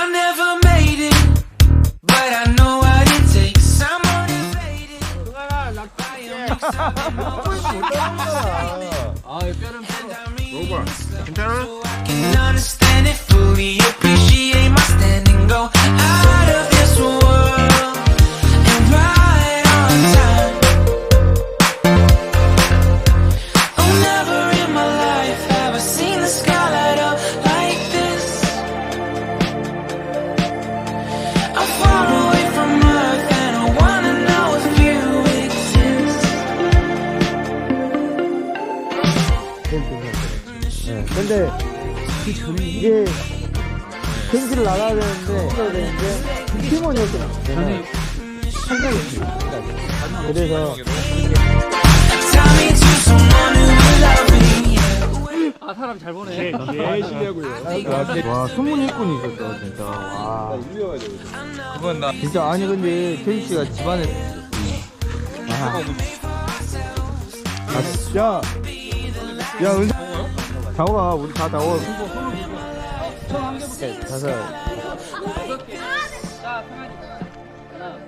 I never made it, but I know what it takes. I am excited. I'm excited. 네, 근데 이게 경기를 나가야 되는데 해야 되는데 팀원이었어요. 저는 상당했습니다. 그래서 me to someone who will love me. 아 사람 잘 보네. 와 소문 일꾼이 있었어 진짜. 와 그건 나 진짜 아니 근데 태희 씨가 집안에 아, 아 진짜 야 은. 장호가 우리 다 나와. 네, 다섯. 자. 하나,